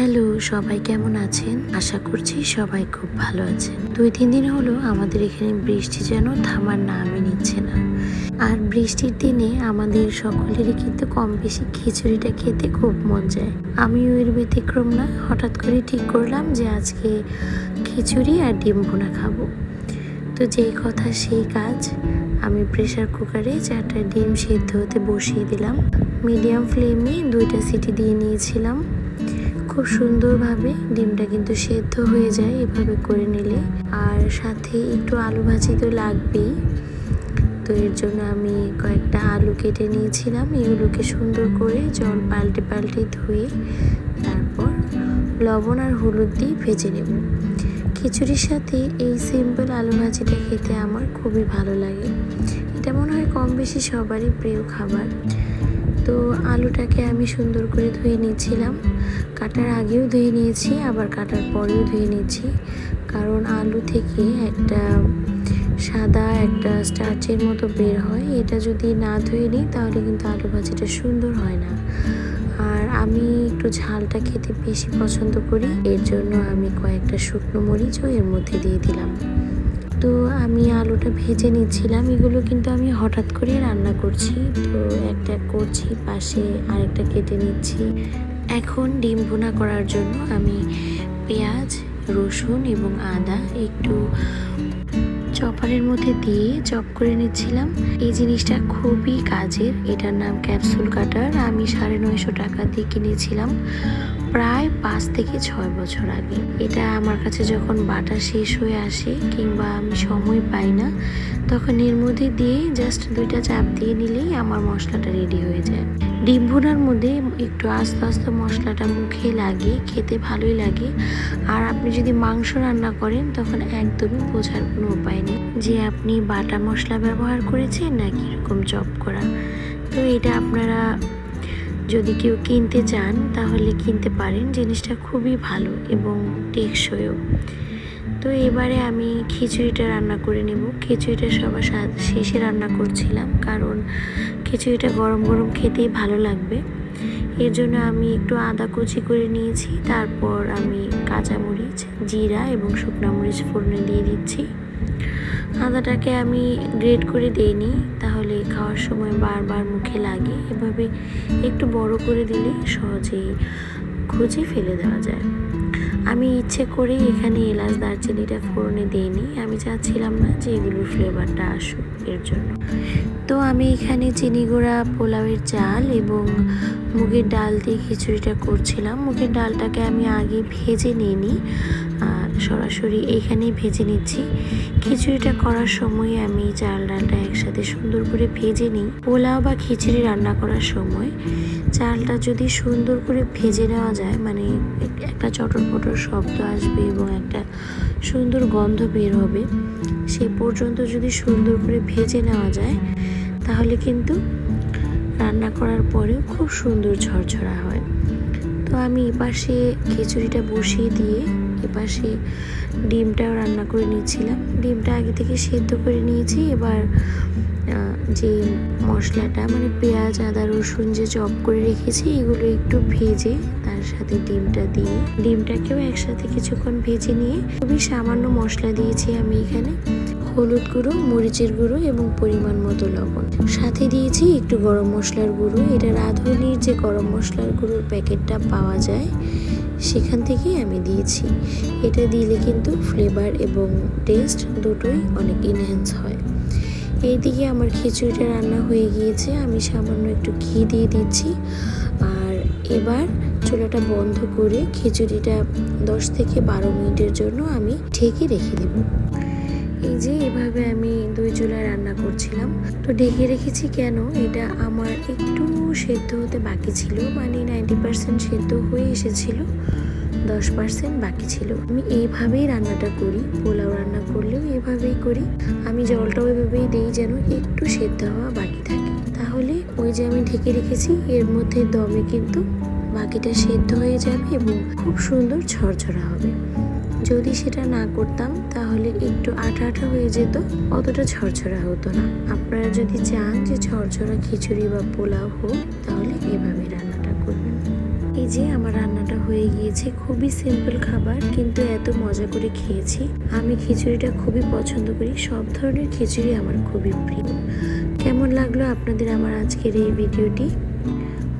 Hello, সবাই কেমন আছেন? আশা করছি সবাই খুব ভালো আছেন। দুই, তিন দিন হলো আমাদের এখানে বৃষ্টি যেন থামার নামই নিচ্ছে না। আর বৃষ্টির দিনে আমাদের সকলেরই কিন্তু কম বেশি খিচুড়িটা খেতে খুব মন যায় আমিও এর ব্যতিক্রম না, হঠাৎ করে ঠিক করলাম যে আজকে খিচুড়ি আর ডিম ভুনা খাব। তো যেই কথা সেই কাজ, আমি প্রেশার কুকারে চারটা ডিম সেদ্ধ হতে বসিয়ে দিলাম। মিডিয়াম ফ্লেমে দুইটা সিটি দিয়ে নিয়েছিলাম। খুব সুন্দরভাবে ডিমটা কিন্তু সেদ্ধ হয়ে যায় এভাবে করে নিলে। আর সাথে একটু আলু ভাজি তো লাগবেই। তো এর জন্য আমি কয়েকটা আলু কেটে নিয়েছিলাম। এগুলোকে সুন্দর করে জল পাল্টে পাল্টে ধুয়ে তারপর লবণ আর হলুদ দিয়ে ভেজে নেব। খিচুড়ির সাথে এই সিম্পল আলু ভাজিটা খেতে আমার খুবই ভালো লাগে। এটা মনে হয় কম বেশি সবারই প্রিয় খাবার। তো আলুটাকে আমি সুন্দর করে ধুয়ে নিয়েছিলাম কাটার আগেও ধুয়ে নিয়েছি, আবার কাটার পরেও ধুয়ে নিয়েছি কারণ আলু থেকে একটা সাদা, একটা স্টার্চের মতো বের হয়। এটা যদি না ধুয়ে নিই, তাহলে কিন্তু আলু ভাজিটা সুন্দর হয় না। আর আমি একটু ঝালটা খেতে বেশি পছন্দ করি। এর জন্য আমি কয়েকটা শুকনো মরিচও এর মধ্যে দিয়ে দিলাম। তো আমি আলুটা ভেজে নিচ্ছিলাম। এগুলো কিন্তু আমি হঠাৎ করে রান্না করছি। তো একটা করছি, পাশে আরেকটা কেটে নিচ্ছি। এখন ডিম ভুনা করার জন্য আমি পেঁয়াজ, রসুন এবং আদা একটু চপারের মধ্যে দিয়ে চপ করে নিচ্ছিলাম। এই জিনিসটা খুবই কাজের। এটার নাম ক্যাপসুল কাটার। আমি সাড়ে নয়শো টাকা দিয়ে কিনেছিলাম প্রায় পাঁচ থেকে ছয় বছর আগে। এটা আমার কাছে যখন বাটা শেষ হয়ে আসে কিংবা আমি সময় পাই না, তখন এর মধ্যে দিয়ে জাস্ট দুইটা চাপ দিয়ে নিলেই আমার মশলাটা রেডি হয়ে যায়। ডিম ভুনার মধ্যে একটু আস্তে আস্তে মশলাটা মুখে লাগে খেতে ভালোই লাগে। আর আপনি যদি মাংস রান্না করেন, তখন একদমই বোঝার কোনো উপায় নেই যে আপনি বাটা মশলা ব্যবহার করেছেন নাকি এরকম চপ করা। তো এটা আপনারা যদি কেউ কিনতে চান, তাহলে কিনতে পারেন। জিনিসটা খুবই ভালো এবং টেকসইও। তো এবারে আমি খিচুড়িটা রান্না করে নেব। খিচুড়িটা সবার শেষে রান্না করছিলাম, কারণ খিচুড়িটা গরম গরম খেতেই ভালো লাগবে। এর জন্য আমি একটু আদা কুচি করে নিয়েছি, তারপর আমি কাঁচামরিচ, জিরা এবং শুকনো মরিচ ফোড়নে দিয়ে দিচ্ছি। আদাটাকে আমি গ্রেট করে দিইনি, তাহলে খাওয়ার সময় বারবার মুখে লাগে। এভাবে একটু বড় করে দিলে সহজেই খুঁজে ফেলে দেওয়া যায়। আমি ইচ্ছে করেই এখানে এলাচ দারচিনিটা ফোড়নে দিইনি। আমি চাচ্ছিলাম না যে এগুলোর ফ্লেভারটা আসুক এর জন্য। তো আমি এখানে চিনি গুঁড়া, পোলাওয়ের চাল এবং মুগের ডাল দিয়ে খিচুড়িটা করছিলাম। মুগের ডালটাকে আমি আগে ভেজে নিইনি। আর সরাসরি এখানেই ভেজে নিচ্ছি। খিচুড়িটা করার সময় আমি চাল ডালটা একসাথে সুন্দর করে ভেজে নিই। পোলাও বা খিচুড়ি রান্না করার সময় চালটা যদি সুন্দর করে ভেজে নেওয়া যায় মানে একটা চটর পটর শব্দ আসবে এবং একটা সুন্দর গন্ধ বের হবে, সে পর্যন্ত যদি সুন্দর করে ভেজে নেওয়া যায়, তাহলে কিন্তু রান্না করার পরেও খুব সুন্দর ঝরঝরা হয়। তো আমি এপাশে খিচুড়িটা বসিয়ে দিয়ে এপাশে ডিমটাও রান্না করে নিচ্ছিলাম। ডিমটা আগে থেকে সেদ্ধ করে নিয়েছি। এবার যে মশলাটা মানে পেঁয়াজ, আদা, রসুন যে চপ করে রেখেছি, এগুলো একটু ভেজে তার সাথে ডিমটা দিয়ে, ডিমটাকেও একসাথে কিছুক্ষণ ভেজে নিয়ে খুবই সামান্য মশলা দিয়েছি আমি এখানে। হলুদ গুঁড়ো, মরিচের গুঁড়ো এবং পরিমাণ মতো লবণ। সাথে দিয়েছি একটু গরম মশলার গুঁড়ো। এটা রাঁধুনির যে গরম মশলার গুঁড়োর প্যাকেটটা পাওয়া যায় সেখান থেকেই আমি দিয়েছি। এটা দিলে কিন্তু ফ্লেভার এবং টেস্ট দুটোই অনেক ইনহ্যান্স হয়। এইদিকে আমার খিচুড়িটা রান্না হয়ে গিয়েছে। আমি সামান্য একটু ঘি দিয়ে দিচ্ছি। আর এবার চুলাটা বন্ধ করে খিচুড়িটা দশ থেকে বারো মিনিটের জন্য আমি ঢেকে রেখে দেব। যে এভাবে আমি দুই চুলায় রান্না করছিলাম। তো ঢেকে রেখেছি কেন? এটা আমার একটু সেদ্ধ হতে বাকি ছিল। মানে নাইনটি পার্সেন্ট সেদ্ধ হয়ে এসেছিল। দশ পার্সেন্ট বাকি ছিল। আমি এইভাবেই রান্নাটা করি। পোলাও রান্না করলেও এভাবেই করি। আমি জলটা ওইভাবেই দিই যেন একটু সেদ্ধ হওয়া বাকি থাকে। তাহলে ওই যে আমি ঢেকে রেখেছি, এর মধ্যে দমে কিন্তু বাকিটা সেদ্ধ হয়ে যাবে এবং খুব সুন্দর ঝরঝরা হবে। যদি সেটা না করতাম, তাহলে একটু আঠা আঠা হয়ে যেত, অতটা ঝরঝরা হতো না। আপনারা যদি চান যে ঝরঝরা খিচুড়ি বা পোলাও হোক, তাহলে এভাবে রান্নাটা করবেন। এই যে আমার রান্নাটা হয়ে গিয়েছে, খুবই সিম্পল খাবার, কিন্তু এত মজা করে খেয়েছি। আমি খিচুড়িটা খুবই পছন্দ করি, সব ধরনের খিচুড়ি আমার খুবই প্রিয়। কেমন লাগল আপনাদের আমার আজকের এই ভিডিওটি?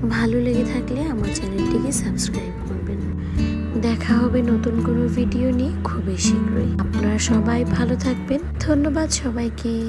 ভালো লেগে থাকলে আমার চ্যানেলটিকে সাবস্ক্রাইব করবেন। দেখা হবে নতুন কোনো ভিডিও নিয়ে খুবই শীঘ্রই। আপনারা সবাই ভালো থাকবেন। ধন্যবাদ সবাইকে।